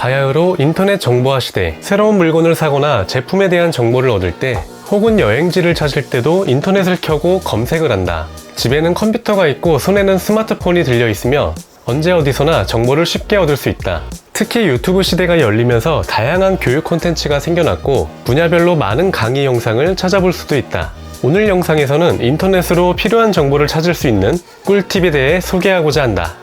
바야흐로 인터넷 정보화 시대, 새로운 물건을 사거나 제품에 대한 정보를 얻을 때 혹은 여행지를 찾을 때도 인터넷을 켜고 검색을 한다. 집에는 컴퓨터가 있고 손에는 스마트폰이 들려 있으며 언제 어디서나 정보를 쉽게 얻을 수 있다. 특히 유튜브 시대가 열리면서 다양한 교육 콘텐츠가 생겨났고 분야별로 많은 강의 영상을 찾아볼 수도 있다. 오늘 영상에서는 인터넷으로 필요한 정보를 찾을 수 있는 꿀팁에 대해 소개하고자 한다.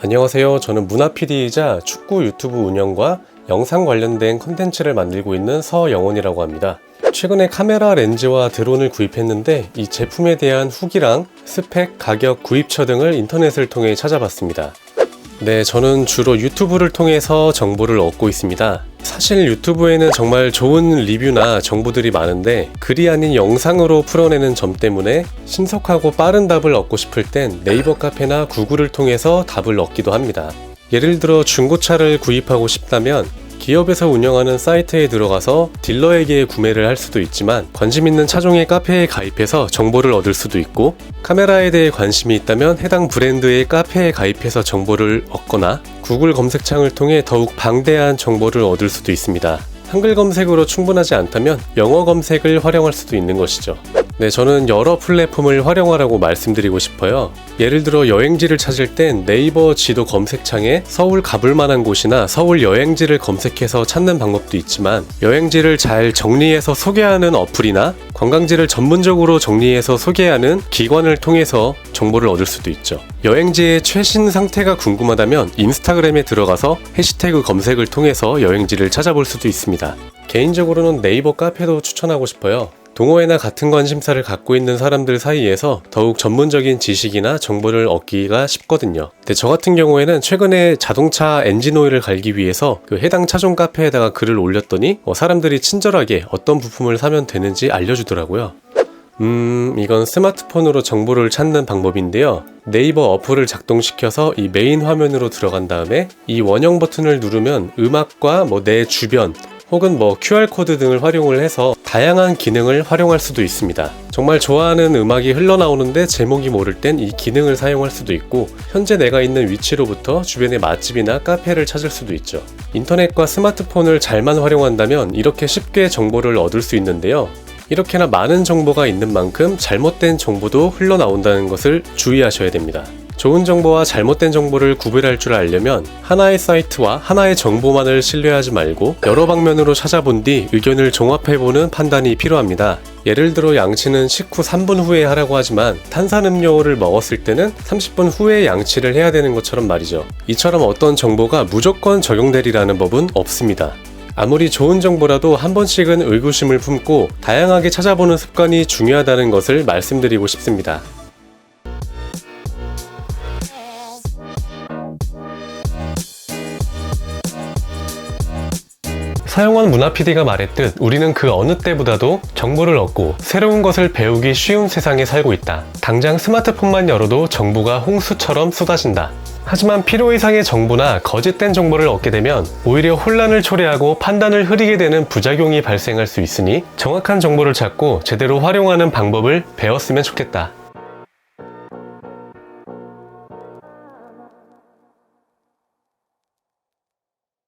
안녕하세요. 저는 문화 PD이자 축구 유튜브 운영과 영상 관련된 컨텐츠를 만들고 있는 서영원이라고 합니다. 최근에 카메라 렌즈와 드론을 구입했는데 이 제품에 대한 후기랑 스펙, 가격, 구입처 등을 인터넷을 통해 찾아봤습니다. 네, 저는 주로 유튜브를 통해서 정보를 얻고 있습니다. 사실 유튜브에는 정말 좋은 리뷰나 정보들이 많은데 글이 아닌 영상으로 풀어내는 점 때문에 신속하고 빠른 답을 얻고 싶을 땐 네이버 카페나 구글을 통해서 답을 얻기도 합니다. 예를 들어 중고차를 구입하고 싶다면 기업에서 운영하는 사이트에 들어가서 딜러에게 구매를 할 수도 있지만 관심 있는 차종의 카페에 가입해서 정보를 얻을 수도 있고 카메라에 대해 관심이 있다면 해당 브랜드의 카페에 가입해서 정보를 얻거나 구글 검색창을 통해 더욱 방대한 정보를 얻을 수도 있습니다. 한글 검색으로 충분하지 않다면 영어 검색을 활용할 수도 있는 것이죠. 네, 저는 여러 플랫폼을 활용하라고 말씀드리고 싶어요. 예를 들어 여행지를 찾을 땐 네이버 지도 검색창에 서울 가볼 만한 곳이나 서울 여행지를 검색해서 찾는 방법도 있지만 여행지를 잘 정리해서 소개하는 어플이나 관광지를 전문적으로 정리해서 소개하는 기관을 통해서 정보를 얻을 수도 있죠. 여행지의 최신 상태가 궁금하다면 인스타그램에 들어가서 해시태그 검색을 통해서 여행지를 찾아볼 수도 있습니다. 개인적으로는 네이버 카페도 추천하고 싶어요. 동호회나 같은 관심사를 갖고 있는 사람들 사이에서 더욱 전문적인 지식이나 정보를 얻기가 쉽거든요. 근데 저 같은 경우에는 최근에 자동차 엔진 오일을 갈기 위해서 그 해당 차종 카페에다가 글을 올렸더니 어, 사람들이 친절하게 어떤 부품을 사면 되는지 알려주더라고요. 음, 이건 스마트폰으로 정보를 찾는 방법인데요. 네이버 어플을 작동시켜서 이 메인 화면으로 들어간 다음에 이 원형 버튼을 누르면 음악과 뭐 내 주변 혹은 뭐 QR코드 등을 활용을 해서 다양한 기능을 활용할 수도 있습니다. 정말 좋아하는 음악이 흘러나오는데 제목이 모를 땐 이 기능을 사용할 수도 있고 현재 내가 있는 위치로부터 주변의 맛집이나 카페를 찾을 수도 있죠. 인터넷과 스마트폰을 잘만 활용한다면 이렇게 쉽게 정보를 얻을 수 있는데요. 이렇게나 많은 정보가 있는 만큼 잘못된 정보도 흘러나온다는 것을 주의하셔야 됩니다. 좋은 정보와 잘못된 정보를 구별할 줄 알려면 하나의 사이트와 하나의 정보만을 신뢰하지 말고 여러 방면으로 찾아본 뒤 의견을 종합해보는 판단이 필요합니다. 예를 들어 양치는 식후 3분 후에 하라고 하지만 탄산음료를 먹었을 때는 30분 후에 양치를 해야 되는 것처럼 말이죠. 이처럼 어떤 정보가 무조건 적용되리라는 법은 없습니다. 아무리 좋은 정보라도 한 번씩은 의구심을 품고 다양하게 찾아보는 습관이 중요하다는 것을 말씀드리고 싶습니다. 사용원 문화 PD가 말했듯 우리는 그 어느 때보다도 정보를 얻고 새로운 것을 배우기 쉬운 세상에 살고 있다. 당장 스마트폰만 열어도 정보가 홍수처럼 쏟아진다. 하지만 필요 이상의 정보나 거짓된 정보를 얻게 되면 오히려 혼란을 초래하고 판단을 흐리게 되는 부작용이 발생할 수 있으니 정확한 정보를 찾고 제대로 활용하는 방법을 배웠으면 좋겠다.